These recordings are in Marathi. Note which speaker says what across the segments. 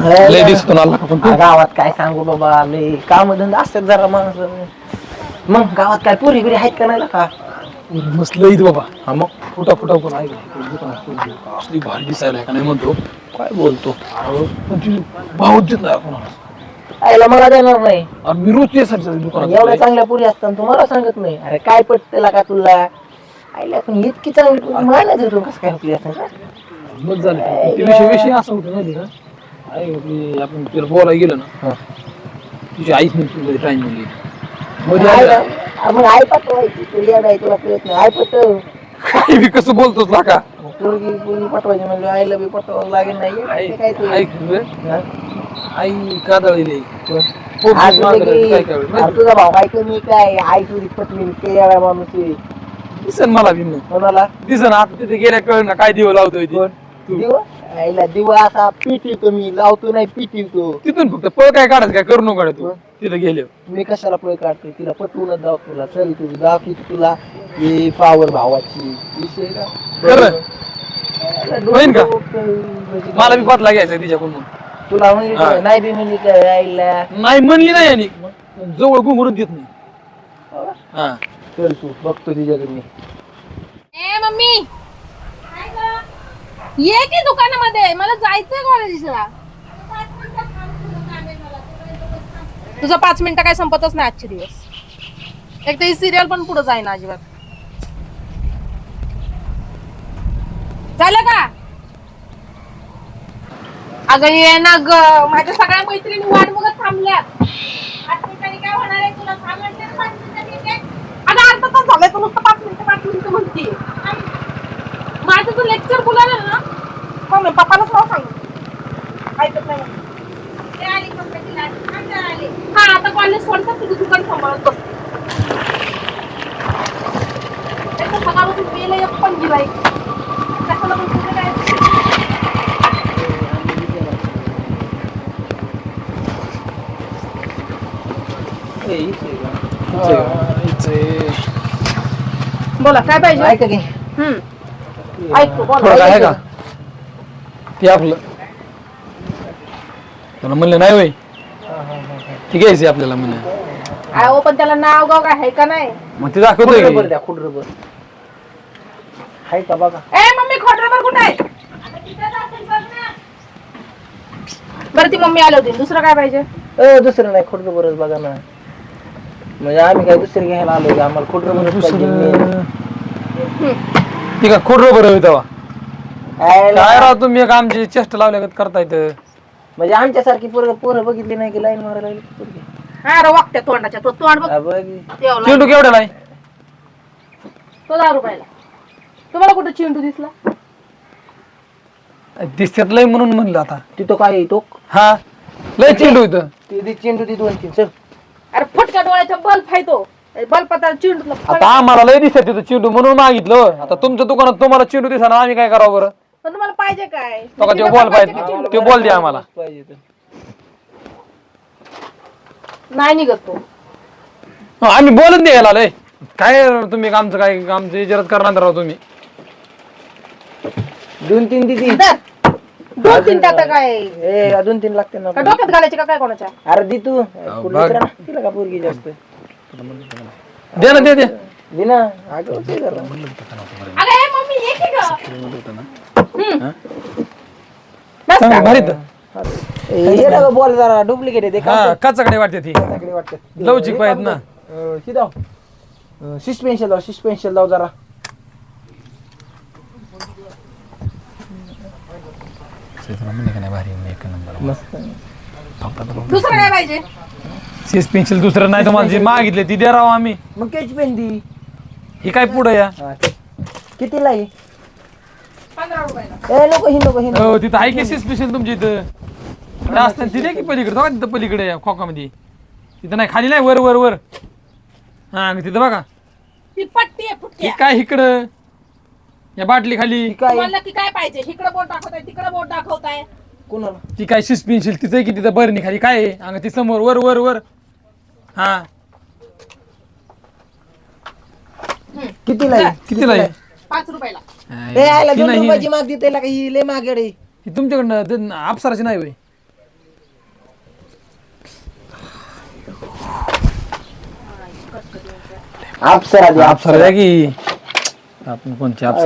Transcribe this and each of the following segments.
Speaker 1: लय दिसतो आला का पण तू?
Speaker 2: गावात काय सांगू बाबा लय काम धंदा असतात जरा माणसं मग गावात काय पुरी बिरी आहेत का नाही का
Speaker 1: मस्त लय इथं बाबा. हा मग फुटा फुटा पण आहे. असली भारी दिसायला का नाही म्हणतो? काय बोलतो? पण ती देत नाही कोणाला
Speaker 2: आईला मला देणार नाही.
Speaker 1: आणि मी रोज दुकानात
Speaker 2: एवढ्या चांगल्या पुरी असतात तुम्हाला सांगत नाही. अरे काय पटतेला का तुला? आईला पण इतकी चांगली पुरी देतो कसं काय आपली असं
Speaker 1: मग झालं. ते विषय विषय असा होता माहिती आहे का ते आपण तिला बोलायला गेलो ना तुझी आईच नाही तुझी टाइम.
Speaker 2: मग आई पाठवायची तुला कळत नाही आई पटव.
Speaker 1: काय बी कसं बोलतोस ना का?
Speaker 2: पोरगी पोरगी पाठवायची म्हणजे आईला बी पाठवावं लागेल नाही काय तू
Speaker 1: ऐक रे,
Speaker 2: हा?
Speaker 1: आई कादळली.
Speaker 2: आज
Speaker 1: काय
Speaker 2: अरे तुझा भाऊ काय कमी काय? आई तुझी पटवी ते येडा माणूस आहे.
Speaker 1: दिसन मला मग
Speaker 2: कोणाला?
Speaker 1: दिसन आता तिथे गेल्या कळ ना काय दिवं लावतोय ती. तू
Speaker 2: दिवा आईला दिवा असा मी लावतो नाही पिटी तो
Speaker 1: तिथून फक्त पळ काय काढायचं काय करू नको तू. तिथे गेले.
Speaker 2: मी कशाला पळ काढतोय? तिला पटवूनच जाऊ तुला. चल तू दाखवी तुला हे पावर भावाची. विषय का?
Speaker 1: खरं?
Speaker 2: आईला
Speaker 1: होईन का?
Speaker 2: डोकं म्हणजे
Speaker 1: मला बी बदला घ्यायचा तिच्याकडून.
Speaker 2: तुला म्हणजे
Speaker 1: हा.
Speaker 2: काय, नाही बी म्हणजे काय आईला.
Speaker 1: नाही म्हणली नाही आणि जवळ घुंगरून देत नाही. हा
Speaker 2: चल तू बघतो तिच्याकडे मी.
Speaker 3: ए मम्मी! ये की दुकानामध्ये? मला जायचंय कॉलेजला तुझं पाच मिनिटं काय संपतच नाही आजचे दिवस. एक तर ही सिरियल पण पुढे जाईना अजिबात. झालं का? अगं ये ना ग. माझ्या सगळ्या मैत्रिणी वाट बघत थांबल्यात. मिनिटांनी काय होणार आहे तुला थांब म्हणते ना, पाच मिनिटांनी येते. अगं अर्धा तास झालाय तू नुसतं पाच मिनिटं पाच मिनिटं म्हणते माझं तू लेक्चर बोलायला ना मग मी पप्पालाच नाव ऐकत नाही. म्हणून. हा आता कॉलेज सोडतात तुझं दुकान सांभाळत बस सकाळपासून गेलं एक. पण गिराई कशाला पण तुझं काय बोला काय पाहिजे?
Speaker 2: ऐका की.
Speaker 3: हम्म. ऐकतो बोला.
Speaker 1: थोडं काय आहे का? ते आपलं. त्याला म्हणलं नाही वय ती घ्यायची आपल्याला म्हणलं.
Speaker 3: अहो पण त्याला नाव गाव काय आहे का नाही?
Speaker 1: मग ते दाखवतोय
Speaker 2: खुडरबर
Speaker 1: की.
Speaker 2: द्या खुडरबर आहे का बघा.
Speaker 3: ए मम्मी खोटरबर कुठे आहे? बरं ती मम्मी आली होती. दुसरं काय पाहिजे?
Speaker 2: अ दुसरं नाही खुडरबरच बघा ना. म्हणजे आम्ही काय दुसरं घ्यायला आलो का आम्हाला खुडरबरच पाहिजे
Speaker 1: दुसरं ती का खोड बरं तेव्हा? काय राव तुम्ही एक आमची चेष्टा लावल्या करता येतं
Speaker 2: म्हणजे आमच्यासारखी पोरं पोरं बघितली नाही की लाईन मारायला लागली? पोरगी.
Speaker 3: हा रे वागत्या तोंडाच्या. तो तोंड बघ.
Speaker 2: हा.
Speaker 1: चेंडू केवढ्याला आहे
Speaker 3: तो दहा रुपयाला. तुम्हाला कुठं चिंटू दिसला?
Speaker 1: दिसत्यात लय म्हणून म्हणलं आता.
Speaker 2: तिथं काय आहे तो?
Speaker 1: हा? लय चेंडू इथं.
Speaker 2: ती ती चेंडू ती दोन तीन चल.
Speaker 3: अरे फटका डोळ्याचा बल्ब आहे तो. बल्ब आता चिंटूला
Speaker 1: आता आम्हाला लय दिसत तिथं चेंडू म्हणून मागितलं. हो. आता तुमच्या दुकानात तुम्हाला चेंडू दिसा आम्ही काय करावं बरं?
Speaker 3: पण तुम्हाला पाहिजे काय?
Speaker 1: बघा ते बॉल पाहिजे ते बॉल द्या आम्हाला.
Speaker 2: पाहिजे तर
Speaker 3: नाही निघत तो.
Speaker 1: हो, आम्ही बोलत नाही याला लय. काय तुम्ही आमचं काय आमचं इजारत करणार राव तुम्ही.
Speaker 2: दोन तीन दिदी
Speaker 3: धर. दोन तीन टाका काय?
Speaker 2: ए दोन तीन लागते ना
Speaker 3: का डोक्यात घालायचे का काय कोणाच्या?
Speaker 2: अरे दी तू. कुठली
Speaker 1: बघ.
Speaker 2: तर ना, तिला का पोरगी जास्त?
Speaker 1: दे ना दे दे.
Speaker 2: दे ना. अगं ते जरा.
Speaker 3: अगं ए की
Speaker 1: चांगलं
Speaker 3: का?
Speaker 1: भारी तर.
Speaker 2: बॉल जरा डुप्लिकेट आहे ते
Speaker 1: हा काचाकडे वाटते ती.
Speaker 2: काहीतरी वाटतं.
Speaker 1: लवचिक पाहिजेत ना.
Speaker 2: सिस्पेन्शन लाव सिस्पेन्शन लाव जरा. मस्त.
Speaker 3: दुसरं काय पाहिजे?
Speaker 1: सीस पेन्सिल दुसरं नाही तुम्हाला जे मागितले ती द्या राव आम्ही.
Speaker 2: मग कॅच पेन दी.
Speaker 1: ही काय पुढे या?
Speaker 2: हा. कितीला आहे?
Speaker 3: पंधरा रुपयाला.
Speaker 2: ए नको ही नको ही नको.
Speaker 1: हो तिथं आहे की सीस पेन्सिल तुमची इथं? तिथं असताना ती द्या की पलीकडे? बघा तिथं पलीकडे या खोकामध्ये. तिथं नाही खाली नाही वर वर वर. हा तिथं बघा.
Speaker 3: ती पट्टी आहे
Speaker 1: ही
Speaker 3: फुटकी
Speaker 1: काय इकडं? या बाटली खाली.
Speaker 2: ही काय?
Speaker 3: तुम्हाला की काय पाहिजे? इकडे बोट दाखवताय तिकडे बोट दाखवताय
Speaker 2: कोणाला?
Speaker 1: ती काय शिस पेन्सिल तिचं आहे की तिथं बरणी खाली? काय आहे? अंग ती समोर वर वर वर. हा.
Speaker 2: कितीला
Speaker 1: कितीला
Speaker 3: पाच रुपयाला.
Speaker 1: नाही.
Speaker 2: का लय
Speaker 1: तुमच्याकडनं अप्सराची नाही होय.
Speaker 2: हे.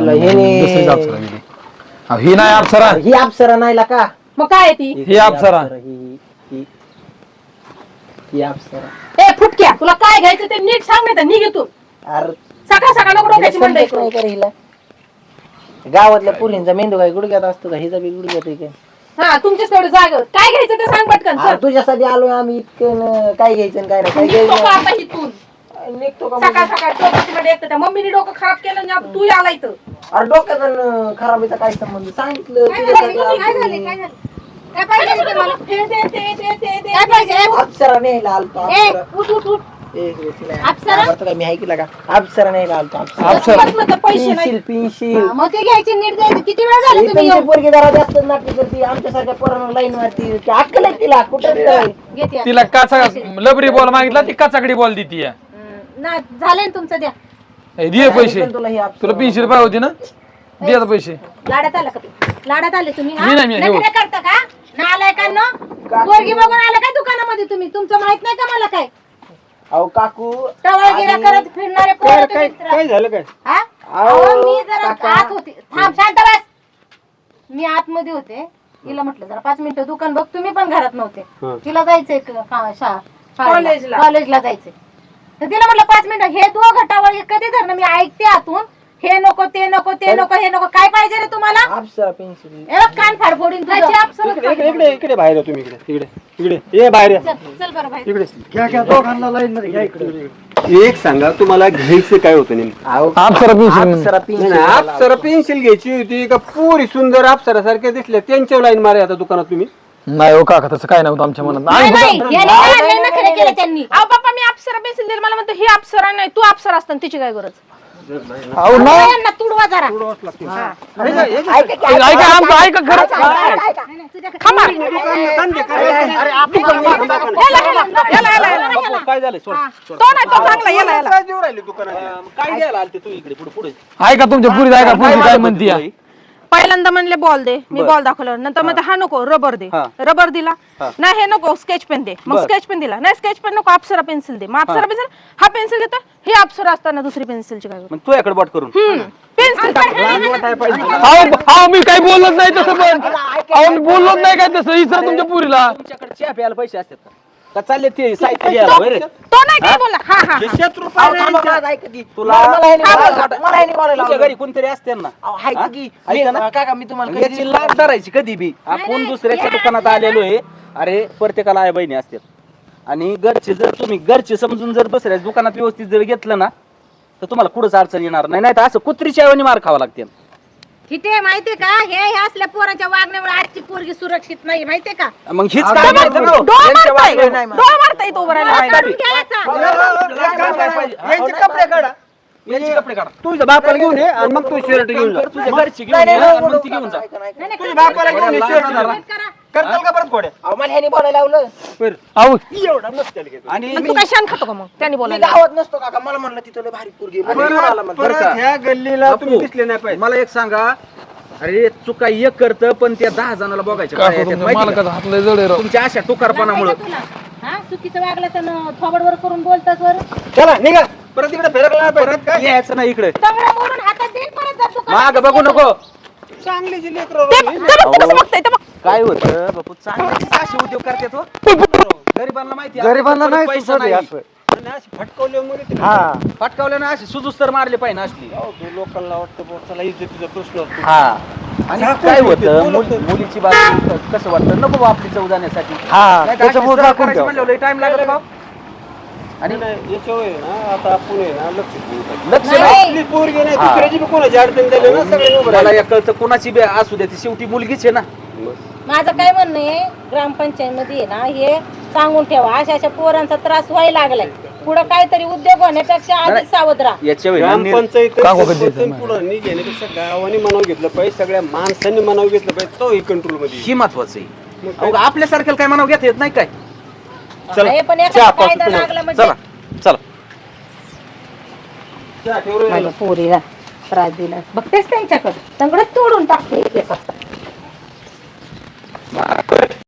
Speaker 1: नाही. अप्सरा ही नाही अप्सरा
Speaker 2: ही अप्सरा नाही ला का
Speaker 4: मग काय ती?
Speaker 1: ही अप्सरा
Speaker 2: ही अप्सरा
Speaker 4: ए फुटक्या तुला काय घ्यायचं ते नीट सांग नाही तर निघतो
Speaker 2: अरे हिला गावातल्या पुरींचा मेंदू काय गुडघ्यात असतो का हिचा बी गुडघ्यात आहे काय
Speaker 4: हा तुमच्याच तेवढं जाग काय घ्यायचं ते सांग पटकन
Speaker 2: अरे. तुझ्यासाठी आलोय आम्ही इतकं न- काय घ्यायचं काय नाही काय
Speaker 4: निघतो का
Speaker 2: घ्यायचं
Speaker 4: आता इथून
Speaker 2: निघतो का
Speaker 4: सकाळ? सकाळ त्या मम्मीने डोकं खराब केलं आणि आता तू आला इथं
Speaker 2: अरे डोक्याचा न खराबीचा काय संबंध सांगितलं
Speaker 4: काय
Speaker 2: तुझ्यासाठी
Speaker 4: झालं? काय
Speaker 2: आलोय.
Speaker 4: झालं? काय झालं? काय पाहिजे तुम्हाला? दे, दे, दे, दे, दे, दे. काय पाहिजे?
Speaker 2: अप्सरा न्यायला आलतो
Speaker 4: ए,
Speaker 2: अप्सरा
Speaker 4: उठ, उठ, उठ.
Speaker 2: हे
Speaker 4: अप्सरा?
Speaker 2: आवडतं का मी ऐकलं का अप्सरा न्यायला आलतो अप्सरा.
Speaker 1: अप्सरा.
Speaker 4: बसलं तर पैसे नाही.
Speaker 2: पिन्शिल पिन्शिल
Speaker 4: हा, मग ते घ्यायची नीट द्यायची किती वेळ झाला तुम्ही
Speaker 2: तुमची
Speaker 4: येऊन?
Speaker 2: पोरगी जरा जास्त नाटक करते आमच्यासारख्या पोरांना लाईन मारती की अक्कल आहे तिला कुठं तिला?
Speaker 4: घेते आता.
Speaker 1: तिला काचा लबरी बॉल मागितला ती काचाकडी बॉल देती
Speaker 4: हम्म, ना झालं ना तुमचं द्या.
Speaker 1: दे पैसे.
Speaker 2: तुला ही अप्सरा.
Speaker 1: तुला तीनशे रुपये होती ना? दे आता पैसे.
Speaker 4: लाडात आला का तू? लाडात आले तुम्ही हा?
Speaker 1: मी नाही, मी नाही,
Speaker 4: नखरे करता का? नालायकांनो पोरगी बघून आलं काय दुकानामध्ये तुम्ही? तुमचं माहीत नाही का मला काय?
Speaker 2: अहो काकू
Speaker 4: टवळगिऱ्या
Speaker 2: आणि-
Speaker 4: करत फिरणारे पोरं तुम्ही तर.
Speaker 5: काय झालं काय
Speaker 4: हा?
Speaker 2: अहो,
Speaker 4: अहो, मी जरा
Speaker 2: काका.
Speaker 4: आत होते थांब शांत बस मी आतमध्ये होते तिला म्हटलं जरा पाच मिनिटं दुकान बघ तुम्ही पण घरात नव्हते. तिला जायचंय क- का- शा- शाळेला.
Speaker 3: कॉलेजला.
Speaker 4: कॉलेजला जायचंय तर तिला म्हटलं पाच मिनिटं हे दोघं टावळ कधी धरणं मी ऐकते आतून हे नको ते नको ते नको हे नको. काय पाहिजे रे तुम्हाला?
Speaker 2: अप्सरा पेन्सिल
Speaker 4: ए कान फाड फोडीन तुझं.
Speaker 5: इकडे इकडे इकडे इकडे बाहेर या तुम्ही इकडे इकडे इकडे. ये बाहेर या.
Speaker 4: चल चल बरं बाई
Speaker 5: इकडे. घ्या घ्या दोघांना लाईन मध्ये घ्या इकडे. एक सांगा तुम्हाला घ्यायचं काय होतं नेमकं?
Speaker 1: पेन्सिल
Speaker 2: अप्सरा
Speaker 5: नाही,
Speaker 2: पेन्सिल
Speaker 5: नाही, अप्सरा पेन्सिल घ्यायची होती का? पुरी सुंदर अप्सरा सारख्या दिसल्या त्यांच्या लाईन मारा आता दुकानात तुम्ही.
Speaker 1: नाही हो काका तसं काय नव्हतं आमच्या मनात.
Speaker 4: नाही
Speaker 1: नाही
Speaker 4: नाही याने काय लय नखरे केले त्यांनी.
Speaker 3: अहो पप्पा मी अप्सरा पेन्सिल दिली मला म्हणतो ही अप्सरा नाही तू अप्सरा असताना तिची काय गरज?
Speaker 1: अहो ना.
Speaker 4: यांना तुडवा जरा.
Speaker 2: ऐका की,
Speaker 1: ऐका आमचं ऐका खरं.
Speaker 3: थांबा.
Speaker 5: काय झालं
Speaker 3: तो नाही तो चांगला याला याला.
Speaker 5: काय देऊ राहिले दुकानात?
Speaker 6: काय द्यायला आलते तू इकडे? पुढे पुढे.
Speaker 1: ऐका तुमच्या पुरी ऐका पुरी काय म्हणती या.
Speaker 3: पहिल्यांदा म्हणले बॉल दे. मी बॉल दाखवलं नंतर मध्ये हा नको रबर दे.
Speaker 6: हा.
Speaker 3: रबर दिला. नाही हे नको स्केच पेन दे. मग स्केच पेन दिला. नाही स्केच पेन नको अप्सरा पेन्सिल दे. मग अप्सरा पेन्सिल हा पेन्सिल देतो. हे अप्सरा असताना दुसरी पेन्सिलची काय?
Speaker 6: मग तू याकडे बॉट करून.
Speaker 3: पेन्सिल
Speaker 1: अहो अहो मी काही बोलत नाही तसं पण. अहो मी बोललोच नाही काय तसं. इसरा तुमच्या पुरीला.
Speaker 6: तुमच्याकडे चहा प्यायला पैसे असतात का? का चालले ते साहित्य घ्यायला होय रे
Speaker 3: तो नाही काय बोलला? हा हा
Speaker 5: शत्रू
Speaker 2: अहो, थांबा, मला ऐका की.
Speaker 6: तुला-
Speaker 2: मला ह्याने बोलायला- मला ह्याने बोलायला
Speaker 6: तुझ्या
Speaker 2: लावलं.
Speaker 6: घरी कोणतरी असते ना?
Speaker 2: अहो, ऐका की.
Speaker 6: ऐका ना.
Speaker 2: मी- काका मी तुम्हाला
Speaker 6: याची
Speaker 2: कधी-
Speaker 6: लाभ धरायची कधी बी? आपण दुसऱ्याच्या दुकानात आलेलो आहे? अरे प्रत्येकाला आई बहिणी असतात आणि घरचे जर तुम्ही घरचे समजून जर दुसऱ्या दुकानात व्यवस्थित जर घेतलं ना तर तुम्हाला कुठंच अडचण येणार नाही. नाही तर असं कुत्रीच्या ऐवणी मार खावा लागते.
Speaker 4: ठीक आहे माहितीये का हे हे असल्या पोराच्या वागण्यामुळे आजची पोरगी सुरक्षित नाही माहितीये का
Speaker 6: मग हीच काय माहिती हो?
Speaker 3: डोळा मारताय डोळा तो उभं राहिला
Speaker 4: काढून घ्यायचा
Speaker 6: काय पाहिजे?
Speaker 5: यांचे कपडे काढा
Speaker 6: यांचे कपडे काढा
Speaker 5: तुझ्या बापाला घेऊन ये आणि मग तू शर्ट घेऊन जा
Speaker 6: तुझ्या घरची घेऊन
Speaker 2: नाही,
Speaker 6: ये
Speaker 2: नाही,
Speaker 6: आणि मग ती
Speaker 2: नाही,
Speaker 6: घेऊन जा
Speaker 2: ऐका, ऐका.
Speaker 4: नाही, नाही,
Speaker 5: तुझ्या बापाला घेऊन ये
Speaker 6: करा.
Speaker 5: करताल का परत कोड्या
Speaker 2: अहो, मला ह्याने बोलायला लावलं.
Speaker 1: अहो.
Speaker 5: एवढा नसतील घेत.
Speaker 6: आणि
Speaker 3: मग तू काय शान खातो का मग? त्यांनी
Speaker 2: मी
Speaker 3: बोलायला
Speaker 2: गावात नसतो काका. मला म्हणलं तिथं लय भारी पोरगी आहे. मला
Speaker 5: परत.
Speaker 6: का?
Speaker 5: परत ह्या गल्लीला तुम्ही
Speaker 6: बापू,
Speaker 5: दिसले नाही पाहिजे.
Speaker 6: मला एक सांगा. अरे चुका एक करतं पण त्या दहा जणाला बघायच्या. पाळ्या येतात,
Speaker 1: तुमच्या
Speaker 6: माहिती का?
Speaker 1: मालकाचा हातला जड आहे राव.
Speaker 6: तुमच्या अशा टुकारपणामुळे.
Speaker 4: तुला? हा? चुकीचं वागलं तर न- थोबडवर करून बोलतात वर?
Speaker 5: चला निघा. परत इकडे फिरकला पाहिजे. काय?
Speaker 6: यायचं नाही इकडे.
Speaker 4: हातात देईल परत दुकानात
Speaker 6: माग बघू नको.
Speaker 5: चांगली लेकरं
Speaker 3: ते. ते ते ते
Speaker 6: काय होतं? बापू चांगले असे उद्योग करतात हो. गरिबांना माहिती आहे,
Speaker 5: गरिबांना
Speaker 6: आपल्याकडे
Speaker 5: नाही
Speaker 6: पैसा
Speaker 5: सुचत हे
Speaker 6: नाही.
Speaker 5: असं. आणि अशी फटकवल्यामुळे ते-
Speaker 2: हा.
Speaker 6: फटकावल्यानं अशी सुजूस तर मारले पाहिजे असली.
Speaker 5: अहो, तो लोकांना वाटतं बुवा, चला इज्जतीचा प्रश्न असतो.
Speaker 6: हा. आणि
Speaker 5: झाकून
Speaker 6: काय
Speaker 5: ठेवते,
Speaker 6: होतं?
Speaker 5: बोलत
Speaker 6: मुल- मुलीची बाजू कसं वाटतं? नको बा आपली चव जाण्यासाठी.
Speaker 5: हा त्याच्यामुळे
Speaker 6: टाइम लागेल का आणि
Speaker 5: नाही, याच्यावर आहे ना आता आपण आहे ना लक्ष देऊ पाहिजे.
Speaker 6: लक्ष
Speaker 4: नाही.
Speaker 6: नाही.
Speaker 5: आपली पोरगी नाही
Speaker 6: हा.
Speaker 5: दुसऱ्याची बी कोणाची अडचण झाली ना सगळे उभं
Speaker 6: मला
Speaker 5: राहिले.
Speaker 6: या कळतं कोणाची बी असू द्या ती शेवटी मुलगीच आहे ना
Speaker 4: माझं काय म्हणणं आहे ग्रामपंचायत मध्ये आहे ना हे सांगून ठेवा अशा अशा पोरांचा त्रास व्हायला लागलाय पुढे काहीतरी उद्योग होण्यापेक्षा आधीच सावध राहा
Speaker 6: ना निर्-
Speaker 5: ग्रामपंचायत
Speaker 1: कागो कधी येतं माहिती.
Speaker 5: पुढे नाही घेण्यापेक्षा गावाने मनाव घेतलं पाहिजे सगळ्या माणसांनी मनाव घेतलं पाहिजे तो कंट्रोलमध्ये
Speaker 6: ही महत्वाचं आहे
Speaker 5: मग काय?
Speaker 6: अहो, आपल्यासारख्याला काय म्हणावं घेता येत नाही काय
Speaker 5: चला,
Speaker 4: हे पण
Speaker 5: चहा
Speaker 4: एखादा
Speaker 5: पाहतो
Speaker 4: कायदा
Speaker 5: तुम्हाला.
Speaker 4: लागला म्हणजे
Speaker 6: चला चला
Speaker 5: चहा ठेव रे.
Speaker 4: माझ्या पोरीला त्रास दिला बघतेस त्यांच्याकडे सगळं तोडून टाकते एक एक.